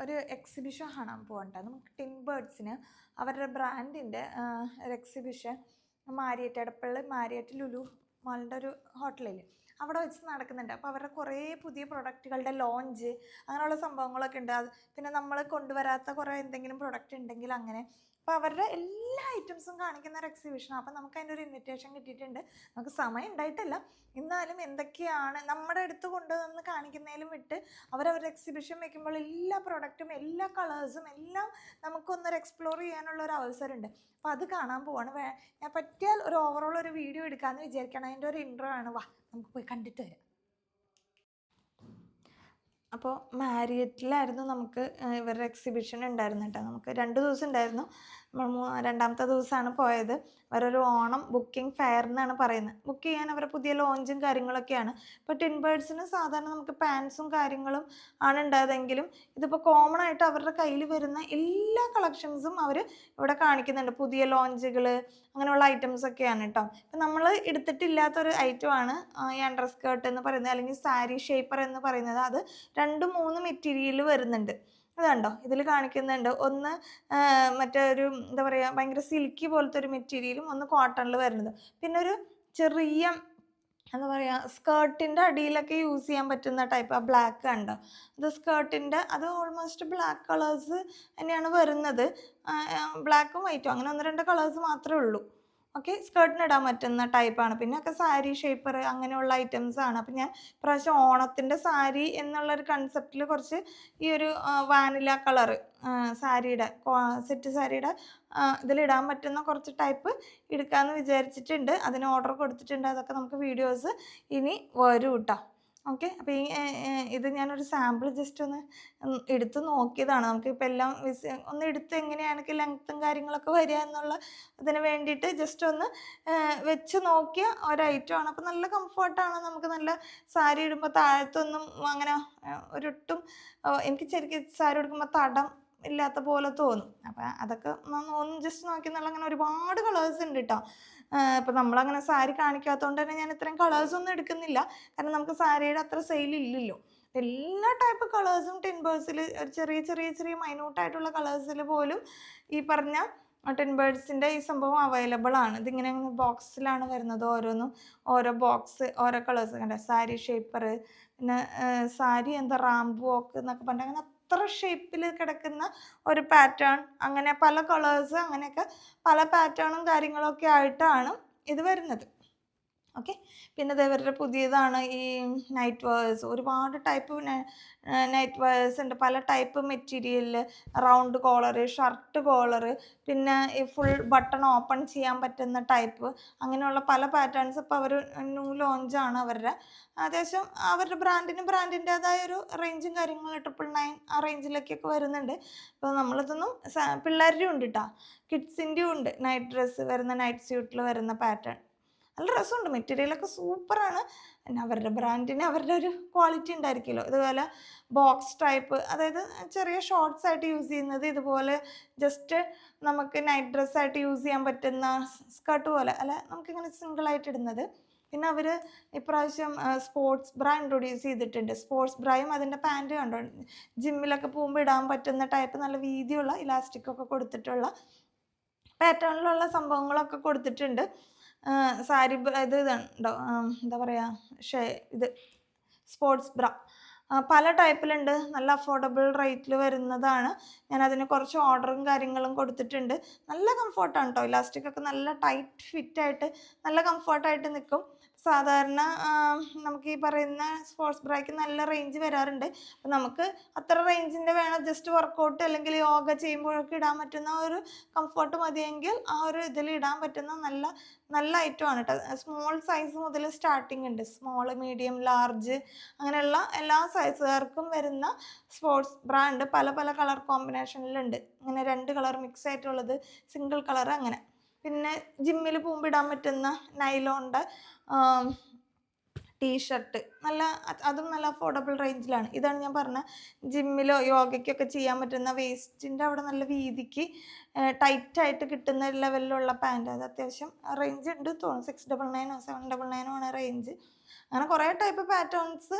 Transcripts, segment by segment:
ഒരു എക്സിബിഷൻ കാണാൻ പോകണ്ട നമുക്ക് ടിൻ ബേർഡ്സിന് അവരുടെ ബ്രാൻഡിന്റെ ഒരു exhibition Marriott Edappally Marriott Lulu മാളിന്റെ ഒരു ഹോട്ടലിൽ അവിടെ വെച്ച് നടക്കുന്നുണ്ട്. അപ്പോൾ അവരുടെ കുറേ പുതിയ പ്രൊഡക്റ്റുകളുടെ ലോഞ്ച് അങ്ങനെയുള്ള സംഭവങ്ങളൊക്കെ ഉണ്ട്. അത് പിന്നെ നമ്മൾ കൊണ്ടുവരാത്ത കുറേ എന്തെങ്കിലും പ്രൊഡക്റ്റ് ഉണ്ടെങ്കിൽ അങ്ങനെ. അപ്പോൾ അവരുടെ എല്ലാ ഐറ്റംസും കാണിക്കുന്ന ഒരു എക്സിബിഷൻ അപ്പോൾ നമുക്ക് അതിന്റെ ഒരു ഇൻവിറ്റേഷൻ കിട്ടിയിട്ടുണ്ട്. നമുക്ക് സമയം ഉണ്ടായിട്ടില്ല. എന്നാലും എന്തൊക്കെയാണ് നമ്മുടെ അടുത്ത് കൊണ്ടുവന്ന് കാണിക്കുന്നതിലും വിട്ട് അവരവരുടെ എക്സിബിഷൻ വെക്കുമ്പോൾ എല്ലാ പ്രൊഡക്റ്റും എല്ലാ കളേഴ്സും എല്ലാം നമുക്കൊന്നൊരു എക്സ്പ്ലോർ ചെയ്യാനുള്ള ഒരു അവസരമുണ്ട്. അപ്പോൾ അത് കാണാൻ പോവാണ്. ഞാൻ പറ്റിയാൽ ഒരു ഓവറോൾ ഒരു വീഡിയോ എടുക്കാമെന്ന് വിചാരിക്കണം. അതിന്റെ ഒരു ഇൻട്രോ ആണ്. വാ നമുക്ക് പോയി കണ്ടിട്ട് വരാം. അപ്പോൾ മാരിയറ്റിലായിരുന്നു നമുക്ക് ഇവരുടെ എക്സിബിഷൻ ഉണ്ടായിരുന്നു കേട്ടോ. നമുക്ക് രണ്ട് ദിവസം ഉണ്ടായിരുന്നു. രണ്ടാമത്തെ ദിവസമാണ് പോയത്. അവരൊരു ഓണം ബുക്കിംഗ് ഫെയർ എന്നാണ് പറയുന്നത്. ബുക്ക് ചെയ്യാൻ അവരെ പുതിയ ലോഞ്ചും കാര്യങ്ങളൊക്കെയാണ്. ഇപ്പോൾ ടിൻ ബേർഡ്സിന് സാധാരണ നമുക്ക് പാൻസും കാര്യങ്ങളും ആണ് ഉണ്ടായതെങ്കിലും ഇതിപ്പോൾ കോമൺ ആയിട്ട് അവരുടെ കയ്യിൽ വരുന്ന എല്ലാ കളക്ഷൻസും അവർ ഇവിടെ കാണിക്കുന്നുണ്ട്. പുതിയ ലോഞ്ചുകൾ അങ്ങനെയുള്ള ഐറ്റംസ് ഒക്കെയാണ് കേട്ടോ ഇപ്പം നമ്മൾ എടുത്തിട്ടില്ലാത്തൊരു ഐറ്റമാണ് ഈ അണ്ടർ സ്കേർട്ട് എന്ന് പറയുന്നത് അല്ലെങ്കിൽ സാരി ഷേപ്പർ എന്ന് പറയുന്നത്. അത് രണ്ട് മൂന്ന് മെറ്റീരിയൽ വരുന്നുണ്ട്. ഇത് കണ്ടോ? ഇതിൽ കാണിക്കുന്നുണ്ട്. ഒന്ന് മറ്റേ ഒരു എന്താ പറയുക ഭയങ്കര സിൽക്കി പോലത്തെ ഒരു മെറ്റീരിയലും ഒന്ന് കോട്ടണിൽ വരുന്നത്. പിന്നെ ഒരു ചെറിയ എന്താ പറയുക സ്കേർട്ടിന്റെ അടിയിലൊക്കെ യൂസ് ചെയ്യാൻ പറ്റുന്ന ടൈപ്പ് ആ ബ്ലാക്ക് കണ്ടോ? അത് സ്കേർട്ടിന്റെ അത് ഓൾമോസ്റ്റ് ബ്ലാക്ക് കളേഴ്സ് തന്നെയാണ് വരുന്നത്. ബ്ലാക്കും വൈറ്റും അങ്ങനെ ഒന്ന് രണ്ട് കളേഴ്സ് മാത്രമേ ഉള്ളൂ. ഓക്കെ സ്കേർട്ടിന് ഇടാൻ പറ്റുന്ന ടൈപ്പാണ്. പിന്നെ ഒക്കെ സാരി ഷേപ്പർ അങ്ങനെയുള്ള ഐറ്റംസ് ആണ്. അപ്പം ഞാൻ പ്രാവശ്യം ഓണത്തിന്റെ സാരി എന്നുള്ള ഒരു കൺസെപ്റ്റിൽ കുറച്ച് ഈ ഒരു വാനില കളർ സാരിയുടെ സെറ്റ് സാരിയുടെ ഇതിലിടാൻ പറ്റുന്ന കുറച്ച് ടൈപ്പ് എടുക്കാമെന്ന് വിചാരിച്ചിട്ടുണ്ട്. അതിന് ഓർഡർ കൊടുത്തിട്ടുണ്ട്. അതൊക്കെ നമുക്ക് വീഡിയോസ് ഇനി വരും കേട്ടോ ഓക്കെ. അപ്പോൾ ഈ ഇത് ഞാനൊരു സാമ്പിൾ ജസ്റ്റ് ഒന്ന് എടുത്ത് നോക്കിയതാണ്. നമുക്കിപ്പോൾ എല്ലാം വിസ് ഒന്ന് എടുത്ത് എങ്ങനെയാണെങ്കിൽ ലെങ്ത്തും കാര്യങ്ങളൊക്കെ വരിക എന്നുള്ള അതിന് വേണ്ടിയിട്ട് ജസ്റ്റ് ഒന്ന് വെച്ച് നോക്കിയ ഒരു ഐറ്റമാണ് അപ്പോൾ നല്ല കംഫർട്ടാണ്. നമുക്ക് നല്ല സാരി ഇടുമ്പോൾ താഴത്തൊന്നും അങ്ങനെ ഒരിട്ടും എനിക്ക് ശരിക്കും സാരി എടുക്കുമ്പോൾ തടം ഇല്ലാത്ത പോലെ തോന്നും. അപ്പം അതൊക്കെ ഒന്ന് ജസ്റ്റ് നോക്കി എന്നുള്ള അങ്ങനെ ഒരുപാട് കളേഴ്സ് ഉണ്ട് കേട്ടോ ഇപ്പം നമ്മളങ്ങനെ സാരി കാണിക്കാത്തതുകൊണ്ട് തന്നെ ഞാൻ ഇത്രയും കളേഴ്സൊന്നും എടുക്കുന്നില്ല. കാരണം നമുക്ക് സാരിയുടെ അത്ര സെയിൽ ഇല്ലല്ലോ. എല്ലാ ടൈപ്പ് കളേഴ്സും ടെൻബേഴ്സിൽ ഒരു ചെറിയ ചെറിയ ചെറിയ മൈന്യൂട്ടായിട്ടുള്ള കളേഴ്സിൽ പോലും ഈ പറഞ്ഞ ടെൻ ബേർഡ്സിന്റെ ഈ സംഭവം അവൈലബിൾ ആണ്. ഇതിങ്ങനെ ബോക്സിലാണ് വരുന്നത് ഓരോന്നും. ഓരോ ബോക്സ് ഓരോ കളേഴ്സ് കണ്ട? സാരി ഷേപ്പർ പിന്നെ സാരി എന്താ റാംബു ഒക്കെ എന്നൊക്കെ പറഞ്ഞിട്ട് അങ്ങനെ അത്ര ഷേപ്പിൽ കിടക്കുന്ന ഒരു പാറ്റേൺ അങ്ങനെ പല കളേഴ്സ് അങ്ങനെയൊക്കെ പല പാറ്റേണും കാര്യങ്ങളൊക്കെ ആയിട്ടാണ് ഇത് വരുന്നത്. ഓക്കെ? പിന്നെ ഇവരുടെ പുതിയതാണ് ഈ നൈറ്റ് വേഴ്സ് ഒരുപാട് ടൈപ്പ് നൈറ്റ് വേഴ്സ് ഉണ്ട്. പല ടൈപ്പ് മെറ്റീരിയലിൽ റൗണ്ട് കോളർ ഷർട്ട് കോളർ പിന്നെ ഈ ഫുൾ ബട്ടൺ ഓപ്പൺ ചെയ്യാൻ പറ്റുന്ന ടൈപ്പ് അങ്ങനെയുള്ള പല പാറ്റേൺസ് ഇപ്പോൾ അവർ ന്യൂ ലോഞ്ചാണ് അവരുടെ. അത്യാവശ്യം അവരുടെ ബ്രാൻഡിന് ബ്രാൻഡിന്റെതായ ഒരു റേഞ്ചും കാര്യങ്ങളും ട്രിപ്പിൾ നയൻ ആ റേഞ്ചിലേക്കൊക്കെ വരുന്നുണ്ട്. അപ്പോൾ നമ്മളിതൊന്നും പിള്ളേരുടെയും ഉണ്ട് കേട്ടോ കിഡ്സിന്റെയും ഉണ്ട്. നൈറ്റ് ഡ്രസ്സ് വരുന്ന നൈറ്റ് സ്യൂട്ടിൽ വരുന്ന പാറ്റേൺ നല്ല രസമുണ്ട്. മെറ്റീരിയലൊക്കെ സൂപ്പറാണ് പിന്നെ അവരുടെ ബ്രാൻഡിന് അവരുടെ ഒരു ക്വാളിറ്റി ഉണ്ടായിരിക്കുമല്ലോ. ഇതുപോലെ ബോക്സ് ടൈപ്പ് അതായത് ചെറിയ ഷോർട്സ് ആയിട്ട് യൂസ് ചെയ്യുന്നത് ഇതുപോലെ ജസ്റ്റ് നമുക്ക് നൈറ്റ് ഡ്രസ്സായിട്ട് യൂസ് ചെയ്യാൻ പറ്റുന്ന സ്കർട്ട് പോലെ. അല്ല നമുക്കിങ്ങനെ സിംഗിളായിട്ട് ഇടുന്നത്. പിന്നെ അവർ ഇപ്രാവശ്യം സ്പോർട്സ് ബ്രാ ഇൻട്രൊഡ്യൂസ് ചെയ്തിട്ടുണ്ട്. സ്പോർട്സ് ബ്രായും അതിന്റെ പാന്റ് കണ്ടോ? ജിമ്മിലൊക്കെ പോകുമ്പോൾ ഇടാൻ പറ്റുന്ന ടൈപ്പ് നല്ല വീതിയുള്ള ഇലാസ്റ്റിക് ഒക്കെ കൊടുത്തിട്ടുള്ള പാറ്റേണിലുള്ള സംഭവങ്ങളൊക്കെ കൊടുത്തിട്ടുണ്ട്. സാരി ഇത് ഇതുണ്ടോ? എന്താ പറയുക ഷേ ഇത് സ്പോർട്സ് ബ്ര പല ടൈപ്പിലുണ്ട് നല്ല അഫോർഡബിൾ റേറ്റിൽ വരുന്നതാണ്. ഞാൻ അതിന് കുറച്ച് ഓർഡറും കാര്യങ്ങളും കൊടുത്തിട്ടുണ്ട്. നല്ല കംഫർട്ടാണ് കേട്ടോ ഇലാസ്റ്റിക് ഒക്കെ നല്ല ടൈറ്റ് ഫിറ്റായിട്ട് നല്ല കംഫർട്ടായിട്ട് നിൽക്കും സാധാരണ നമുക്ക് ഈ പറയുന്ന സ്പോർട്സ് ബ്രാക്ക് നല്ല റേഞ്ച് വരാറുണ്ട്. അപ്പം നമുക്ക് അത്ര റേഞ്ചിന്റെ വേണം. ജസ്റ്റ് വർക്കൗട്ട് അല്ലെങ്കിൽ യോഗ ചെയ്യുമ്പോഴൊക്കെ ഇടാൻ പറ്റുന്ന ഒരു കംഫർട്ട് മതിയെങ്കിൽ ആ ഒരു ഇതിൽ ഇടാൻ പറ്റുന്ന നല്ല നല്ല ഐറ്റമാണ് കേട്ടോ സ്മോൾ സൈസ് മുതൽ സ്റ്റാർട്ടിങ് ഉണ്ട്. സ്മോൾ മീഡിയം ലാർജ് അങ്ങനെയുള്ള എല്ലാ സൈസുകാർക്കും വരുന്ന സ്പോർട്സ് ബ്രാൻഡ് പല പല കളർ കോമ്പിനേഷനിലുണ്ട് ഇങ്ങനെ രണ്ട് കളർ മിക്സ് ആയിട്ടുള്ളത്. സിംഗിൾ കളർ അങ്ങനെ. പിന്നെ ജിമ്മിൽ പോകുമ്പോൾ ഇടാൻ പറ്റുന്ന നൈലോണിന്റെ ടീഷർട്ട് നല്ല അതും നല്ല അഫോർഡബിൾ റേഞ്ചിലാണ് ഇതാണ് ഞാൻ പറഞ്ഞ ജിമ്മിലോ യോഗയ്ക്കൊക്കെ ചെയ്യാൻ പറ്റുന്ന വേസ്റ്റിന്റെ അവിടെ നല്ല വീതിക്ക് ടൈറ്റായിട്ട് കിട്ടുന്ന ലെവലിലുള്ള പാന്റ് അത് അത്യാവശ്യം റേഞ്ച് ഉണ്ട് തോന്നുന്നു. സിക്സ് ഡബിൾ നയനോ സെവൻ ഡബിൾ നയനോ ആണ് റേഞ്ച് അങ്ങനെ കുറേ ടൈപ്പ് പാറ്റേൺസ്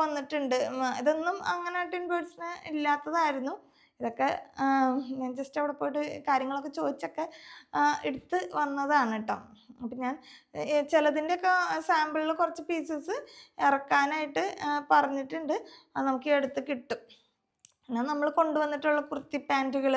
വന്നിട്ടുണ്ട്. ഇതൊന്നും അങ്ങനെ ടിൻ ബേർഡ്സിന് ഇല്ലാത്തതായിരുന്നു. ഇതൊക്കെ ഞാൻ ജസ്റ്റ് അവിടെ പോയിട്ട് കാര്യങ്ങളൊക്കെ ചോദിച്ചൊക്കെ എടുത്ത് വന്നതാണ് കേട്ടോ അപ്പം ഞാൻ ചിലതിന്റെയൊക്കെ സാമ്പിളിൽ കുറച്ച് പീസസ് ഇറക്കാനായിട്ട് പറഞ്ഞിട്ടുണ്ട്. അത് നമുക്ക് ഈ അടുത്ത് കിട്ടും. പിന്നെ നമ്മൾ കൊണ്ടുവന്നിട്ടുള്ള കുർത്തി പാന്റുകൾ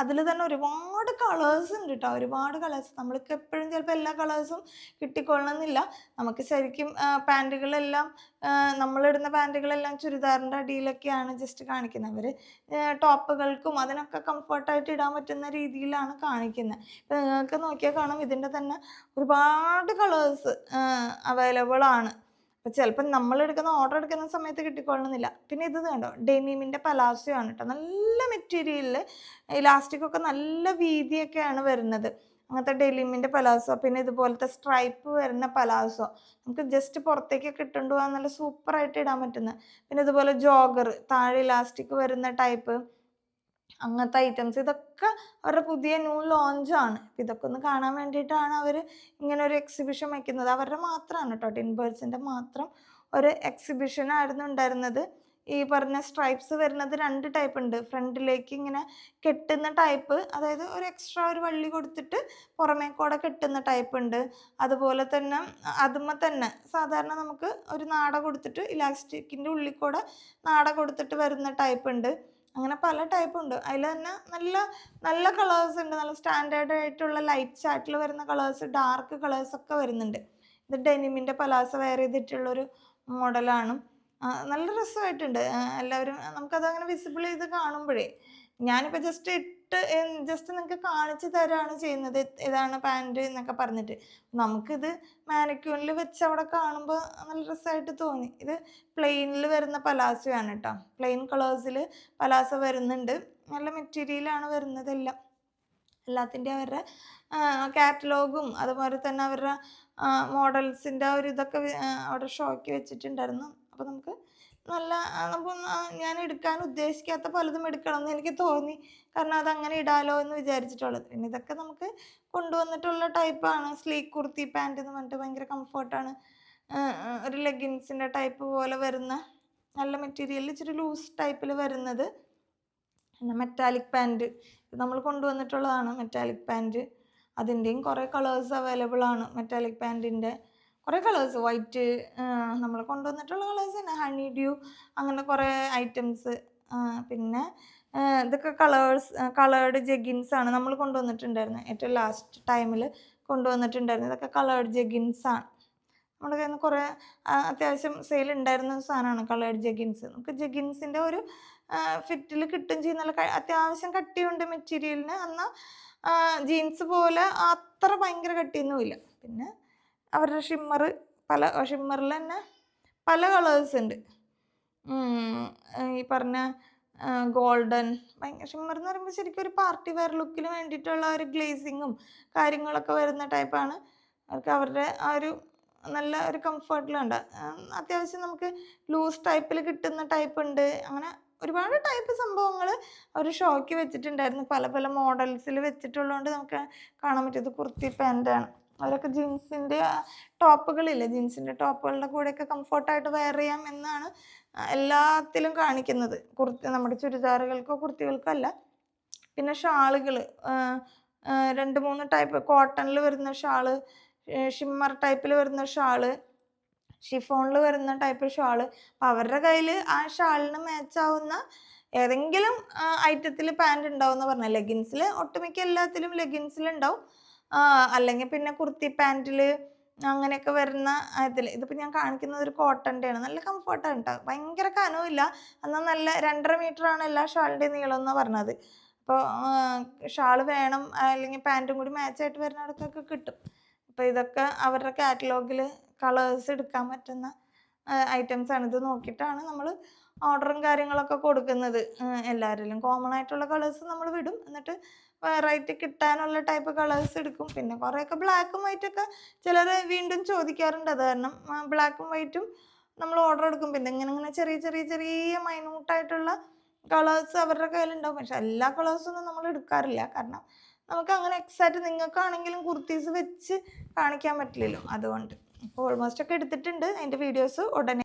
അതിൽ തന്നെ ഒരുപാട് കളേഴ്സ് ഉണ്ട് കേട്ടോ ഒരുപാട് കളേഴ്സ് നമ്മൾക്ക് എപ്പോഴും ചിലപ്പോൾ എല്ലാ കളേഴ്സും കിട്ടിക്കൊള്ളണമെന്നില്ല നമുക്ക് ശരിക്കും പാന്റുകളെല്ലാം നമ്മളിടുന്ന പാന്റുകളെല്ലാം ചുരിദാറിന്റെ അടിയിലൊക്കെയാണ് ജസ്റ്റ് കാണിക്കുന്നത്. അവർ ടോപ്പുകൾക്കും അതിനൊക്കെ കംഫർട്ടായിട്ട് ഇടാൻ പറ്റുന്ന രീതിയിലാണ് കാണിക്കുന്നത്. ഇപ്പം നിങ്ങൾക്ക് നോക്കിയാൽ കാണാം ഇതിന്റെ തന്നെ ഒരുപാട് കളേഴ്സ് അവൈലബിൾ ആണ്. അപ്പം ചിലപ്പോൾ നമ്മൾ എടുക്കുന്ന ഓർഡർ എടുക്കുന്ന സമയത്ത് കിട്ടിക്കൊള്ളണമെന്നില്ല പിന്നെ ഇത് കണ്ടോ? ഡെനിമിന്റെ പലാസോ ആണ് കേട്ടോ നല്ല മെറ്റീരിയലിൽ ഇലാസ്റ്റിക് ഒക്കെ നല്ല വീതിയൊക്കെയാണ് വരുന്നത്. അങ്ങനത്തെ ഡെലിമിന്റെ പലാസോ പിന്നെ ഇതുപോലത്തെ സ്ട്രൈപ്പ് വരുന്ന പലാസോ നമുക്ക് ജസ്റ്റ് പുറത്തേക്കൊക്കെ ഇട്ടുകൊണ്ട് പോകാൻ നല്ല സൂപ്പറായിട്ട് ഇടാൻ പറ്റുന്ന. പിന്നെ ഇതുപോലെ ജോഗർ താഴെ ഇലാസ്റ്റിക് വരുന്ന ടൈപ്പ് അങ്ങനത്തെ ഐറ്റംസ് ഇതൊക്കെ അവരുടെ പുതിയ ന്യൂ ലോഞ്ച് ആണ്. ഇതൊക്കെ ഒന്ന് കാണാൻ വേണ്ടിയിട്ടാണ് അവർ ഇങ്ങനെ ഒരു എക്സിബിഷൻ വയ്ക്കുന്നത് അവരുടെ മാത്രമാണ് കേട്ടോ ടിൻ ബേർഡ്സിന്റെ മാത്രം ഒരു എക്സിബിഷൻ ആയിരുന്നു ഉണ്ടായിരുന്നത്. ഈ പറഞ്ഞ സ്ട്രൈപ്സ് വരുന്നത് രണ്ട് ടൈപ്പ് ഉണ്ട്. ഫ്രണ്ടിലേക്ക് ഇങ്ങനെ കെട്ടുന്ന ടൈപ്പ് അതായത് ഒരു എക്സ്ട്രാ ഒരു വള്ളി കൊടുത്തിട്ട് പുറമേ കൂടെ കെട്ടുന്ന ടൈപ്പ് ഉണ്ട്. അതുപോലെ തന്നെ അതുമ്മ തന്നെ സാധാരണ നമുക്ക് ഒരു നാട കൊടുത്തിട്ട് ഇലാസ്റ്റിക്കിന്റെ ഉള്ളിൽ കൂടെ നാട കൊടുത്തിട്ട് വരുന്ന ടൈപ്പ് ഉണ്ട്. അങ്ങനെ പല ടൈപ്പ് ഉണ്ട്. അതിൽ തന്നെ നല്ല നല്ല കളേഴ്സ് ഉണ്ട്. നല്ല സ്റ്റാൻഡേർഡ് ആയിട്ടുള്ള ലൈറ്റ് ചാറ്റിൽ വരുന്ന കളേഴ്സ് ഡാർക്ക് കളേഴ്സ് ഒക്കെ വരുന്നുണ്ട്. ഇത് ഡെനിമിന്റെ പലാസ വെയർ ചെയ്തിട്ടുള്ളൊരു മോഡലാണ് നല്ല രസമായിട്ടുണ്ട്. എല്ലാവരും നമുക്കത് അങ്ങനെ വിസിബിൾ ചെയ്ത് കാണുമ്പോഴേ. ഞാനിപ്പോൾ ജസ്റ്റ് ഇട്ട് ജസ്റ്റ് നിങ്ങൾക്ക് കാണിച്ചു തരാണ് ചെയ്യുന്നത്. ഇത് ഇതാണ് പാന്റ് എന്നൊക്കെ പറഞ്ഞിട്ട്. നമുക്കിത് മാനിക്യൂണിൽ വെച്ച് അവിടെ കാണുമ്പോൾ നല്ല രസമായിട്ട് തോന്നി. ഇത് പ്ലെയിനിൽ വരുന്ന പലാസോ ആണ് കേട്ടോ പ്ലെയിൻ കളേഴ്സിൽ പലാസോ വരുന്നുണ്ട്. നല്ല മെറ്റീരിയലാണ് വരുന്നതെല്ലാം. എല്ലാത്തിന്റെ അവരുടെ കാറ്റലോഗും അതുപോലെ തന്നെ അവരുടെ മോഡൽസിന്റെ ഒരു ഇതൊക്കെ അവിടെ ഷോയ്ക്ക് വെച്ചിട്ടുണ്ടായിരുന്നു. അപ്പോൾ നമുക്ക് നല്ല ആ ഞാൻ എടുക്കാൻ ഉദ്ദേശിക്കാത്ത പലതും എടുക്കണം എന്ന് എനിക്ക് തോന്നി. കാരണം അത് അങ്ങനെ ഇടാലോ എന്ന് വിചാരിച്ചിട്ടുള്ളത്. പിന്നെ ഇതൊക്കെ നമുക്ക് കൊണ്ടുവന്നിട്ടുള്ള ടൈപ്പാണ് സ്ലീക്ക് കുർത്തി പാന്റ് എന്ന് പറഞ്ഞിട്ട് ഭയങ്കര കംഫർട്ടാണ് ഒരു ലെഗിൻസിന്റെ ടൈപ്പ് പോലെ വരുന്ന നല്ല മെറ്റീരിയൽ ഇച്ചിരി ലൂസ് ടൈപ്പിൽ വരുന്നത്. പിന്നെ മെറ്റാലിക് പാന്റ് നമ്മൾ കൊണ്ടുവന്നിട്ടുള്ളതാണ് മെറ്റാലിക് പാന്റ് അതിന്റെയും കുറേ കളേഴ്സ് അവൈലബിൾ ആണ് മെറ്റാലിക് പാന്റിന്റെ കുറേ കളേഴ്സ് വൈറ്റ് നമ്മൾ കൊണ്ടുവന്നിട്ടുള്ള കളേഴ്സ് തന്നെ. ഹണി ഡ്യൂ അങ്ങനെ കുറേ ഐറ്റംസ് പിന്നെ ഇതൊക്കെ കളേഴ്സ് കളേർഡ് ജെഗിൻസ് ആണ് നമ്മൾ കൊണ്ടുവന്നിട്ടുണ്ടായിരുന്നത് ഏറ്റവും ലാസ്റ്റ് ടൈമിൽ കൊണ്ടുവന്നിട്ടുണ്ടായിരുന്നു. ഇതൊക്കെ കളേർഡ് ജെഗിൻസ് ആണ്. നമ്മുടെ കയ്യിൽ നിന്ന് കുറേ അത്യാവശ്യം സെയിൽ ഉണ്ടായിരുന്ന സാധനമാണ് കളേർഡ് ജെഗിൻസ് നമുക്ക് ജെഗിൻസിന്റെ ഒരു ഫിറ്റിൽ കിട്ടും ചെയ്യുന്ന അത്യാവശ്യം കട്ടിയുണ്ട് മെറ്റീരിയലിന് എന്നാൽ ജീൻസ് പോലെ അത്ര ഭയങ്കര കട്ടിയൊന്നുമില്ല. പിന്നെ അവരുടെ ഷിമ്മർ പല ഷിമ്മറിൽ തന്നെ പല കളേഴ്സ് ഉണ്ട്. ഈ പറഞ്ഞ ഗോൾഡൻ ഭയങ്കര ഷിമ്മർ എന്ന് പറയുമ്പോൾ ശരിക്കും ഒരു പാർട്ടി വെയർ ലുക്കിന് വേണ്ടിയിട്ടുള്ള ഒരു ഗ്ലേസിങ്ങും കാര്യങ്ങളൊക്കെ വരുന്ന ടൈപ്പാണ് അവർക്ക് അവരുടെ ആ ഒരു നല്ല ഒരു കംഫർട്ടിലുണ്ട് അത്യാവശ്യം നമുക്ക് ലൂസ് ടൈപ്പിൽ കിട്ടുന്ന ടൈപ്പ് ഉണ്ട്. അങ്ങനെ ഒരുപാട് ടൈപ്പ് സംഭവങ്ങൾ അവർ ഷോക്ക് വെച്ചിട്ടുണ്ടായിരുന്നു. പല പല മോഡൽസിൽ വെച്ചിട്ടുള്ളതുകൊണ്ട് നമുക്ക് കാണാൻ പറ്റിയത് കുർത്തി പാന്റാണ് അവരൊക്കെ ജീൻസിന്റെ ടോപ്പുകളില്ലേ? ജീൻസിന്റെ ടോപ്പുകളുടെ കൂടെയൊക്കെ കംഫർട്ടായിട്ട് വെയർ ചെയ്യാം എന്നാണ് എല്ലാത്തിലും കാണിക്കുന്നത്. കുർത്തി നമ്മുടെ ചുരിദാറുകൾക്കോ കുർത്തികൾക്കോ അല്ല. പിന്നെ ഷാളുകൾ രണ്ട് മൂന്ന് ടൈപ്പ് കോട്ടണിൽ വരുന്ന ഷാൾ ഷിമ്മർ ടൈപ്പിൽ വരുന്ന ഷാൾ ഷിഫോണിൽ വരുന്ന ടൈപ്പ് ഷാൾ. അപ്പം അവരുടെ കയ്യിൽ ആ ഷാളിന് മാച്ചാവുന്ന ഏതെങ്കിലും ഐറ്റത്തിൽ പാന്റ് ഉണ്ടാവും എന്ന് പറഞ്ഞാൽ ലെഗിൻസിൽ ഒട്ടുമിക്ക എല്ലാത്തിലും ലെഗിൻസിൽ ഉണ്ടാവും അല്ലെങ്കിൽ പിന്നെ കുർത്തി പാന്റിൽ അങ്ങനെയൊക്കെ വരുന്ന ഇതിൽ. ഇതിപ്പോൾ ഞാൻ കാണിക്കുന്നത് ഒരു കോട്ടന്റെ ആണ്. നല്ല കംഫർട്ടാണ് കേട്ടോ ഭയങ്കര കനവുമില്ല. എന്നാൽ നല്ല രണ്ടര മീറ്റർ ആണ് എല്ലാ ഷാളിന്റെയും നീളം എന്നാണ് പറഞ്ഞത്. അപ്പോൾ ഷാൾ വേണം അല്ലെങ്കിൽ പാന്റും കൂടി മാച്ചായിട്ട് വരുന്നിടത്തൊക്കെ കിട്ടും. അപ്പോൾ ഇതൊക്കെ അവരുടെ കാറ്റലോഗിൽ കളേഴ്സ് എടുക്കാൻ പറ്റുന്ന ഐറ്റംസ് ആണ്. ഇത് നോക്കിയിട്ടാണ് നമ്മൾ ഓർഡറും കാര്യങ്ങളൊക്കെ കൊടുക്കുന്നത്. എല്ലാവരിലും കോമൺ ആയിട്ടുള്ള കളേഴ്സ് നമ്മൾ വിടും. എന്നിട്ട് വെറൈറ്റി കിട്ടാനുള്ള ടൈപ്പ് കളേഴ്സ് എടുക്കും. പിന്നെ കുറേയൊക്കെ ബ്ലാക്കും വൈറ്റൊക്കെ ചിലർ വീണ്ടും ചോദിക്കാറുണ്ട്. അത് കാരണം ബ്ലാക്കും വൈറ്റും നമ്മൾ ഓർഡർ എടുക്കും. പിന്നെ ഇങ്ങനെ ഇങ്ങനെ ചെറിയ ചെറിയ ചെറിയ മൈന്യൂട്ടായിട്ടുള്ള കളേഴ്സ് അവരുടെ കയ്യിലുണ്ടാവും. പക്ഷെ എല്ലാ കളേഴ്സൊന്നും നമ്മൾ എടുക്കാറില്ല. കാരണം നമുക്ക് അങ്ങനെ എക്സാക്റ്റ് നിങ്ങൾക്കാണെങ്കിലും കുർത്തീസ് വെച്ച് കാണിക്കാൻ പറ്റില്ലല്ലോ. അതുകൊണ്ട് ഓൾമോസ്റ്റ് ഒക്കെ എടുത്തിട്ടുണ്ട്. അതിന്റെ വീഡിയോസ് ഉടനെ